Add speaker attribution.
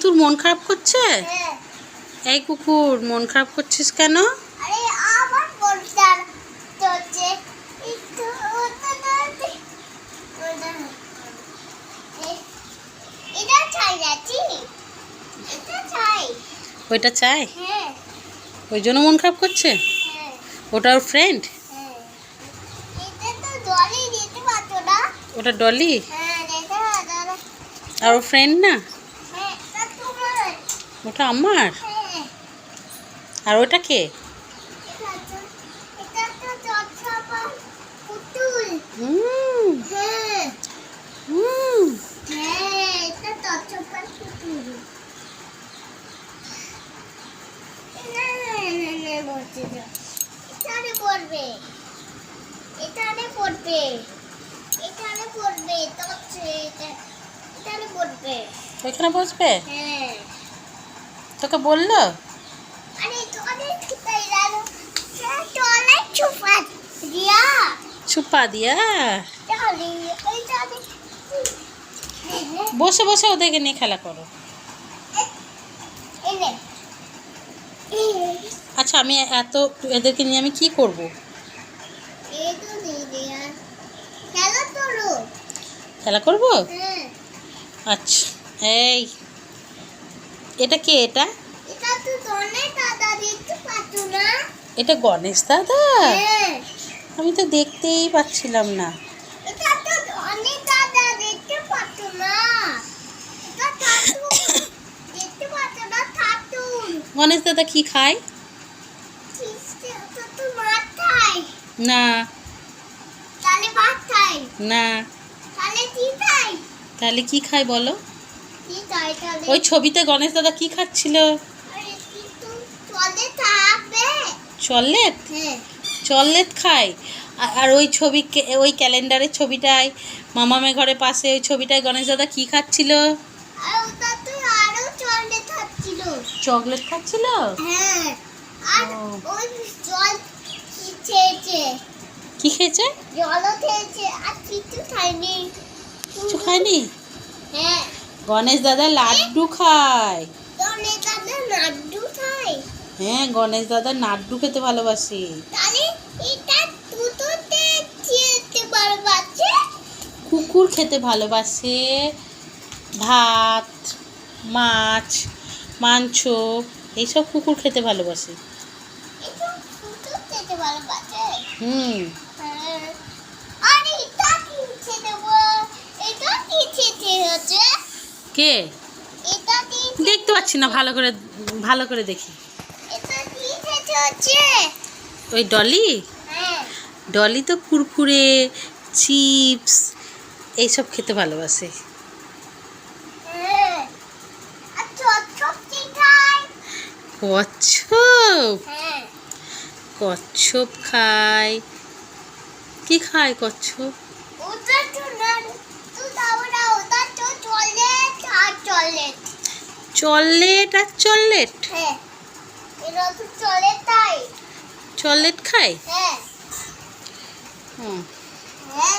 Speaker 1: তুতুর মন খারাপ করছে?
Speaker 2: হ্যাঁ।
Speaker 1: এই কুকুর মন খারাপ করছিস কেন? ওইটা চাই?
Speaker 2: হ্যাঁ।
Speaker 1: ওই জন্য মন খারাপ করছে?
Speaker 2: হ্যাঁ।
Speaker 1: ওটা ওর ফ্রেন্ড ওটা ডলি আর ওর ফ্রেন্ড না? ওটা আমার? আর ওটা কে?
Speaker 2: এখানে পড়বে এখানে পড়বে এখানে পড়বে এখানে পড়বে
Speaker 1: বসবে?
Speaker 2: হ্যাঁ।
Speaker 1: তোকে বলল
Speaker 2: ছুপা দিয়া। চলে
Speaker 1: বসে বসে ওদেরকে নিয়ে খেলা করো। আচ্ছা আমি এত এদেরকে নিয়ে আমি কি করব?
Speaker 2: খেলা
Speaker 1: করব?
Speaker 2: হ্যাঁ।
Speaker 1: আচ্ছা এই। এটা কে এটা?
Speaker 2: এটা তো তোনে দাদা দেখতে পাচ্ছ না।
Speaker 1: এটা গণেশ দাদা?
Speaker 2: হ্যাঁ।
Speaker 1: আমি তো দেখতেই পাচ্ছিলাম না।
Speaker 2: এটা তো অনেক দাদা দেখতে পাচ্ছ না। এটা থাটু দেখতে পাচ্ছ না থাটু
Speaker 1: গণেশ দাদা কি খায়? না।
Speaker 2: তাহলে
Speaker 1: না।
Speaker 2: তাহলে কি
Speaker 1: খায় বলো? ওই ছবিতে গণেশ দাদা কি খাচ্ছিল? চল্লেট? চল্লেট খায় আর ওই ছবি ওই ক্যালেন্ডারের ছবিটায় মামামে ঘরের পাশে ওই ছবিটায় গণেশ দাদা কি খাচ্ছিল? চকলেট খাচ্ছিল?
Speaker 2: হ্যাঁ।
Speaker 1: কি খেয়েছে?
Speaker 2: কিছু খায়নি হ্যাঁ।
Speaker 1: গণেশ দাদা লাড্ডু খায়। হ্যাঁ গণেশ দাদা লাড্ডু খেতে ভালোবাসে। কুকুর খেতে ভালোবাসে। ভাত মাছ মাংস এইসব কুকুর খেতে ভালোবাসে? হুম।
Speaker 2: কে
Speaker 1: দেখতে পাচ্ছি না ভালো করে ভালো করে দেখি। ওই ডলি?
Speaker 2: হ্যাঁ।
Speaker 1: ডলি তো কুরকুরে চিপস এইসব খেতে ভালোবাসে।
Speaker 2: হ্যাঁ।
Speaker 1: কচ্ছপ?
Speaker 2: হ্যাঁ।
Speaker 1: কচ্ছপ খায়। কি খায় কচ্ছপ
Speaker 2: ওটা তো না তো দাও না ওটা তো চলে আর চলে
Speaker 1: চল্লেট আর
Speaker 2: চলেট? চলেট খাই চলে তাই।
Speaker 1: চল্লেট খায়?
Speaker 2: হ্যাঁ।
Speaker 1: হুম।
Speaker 2: হ্যাঁ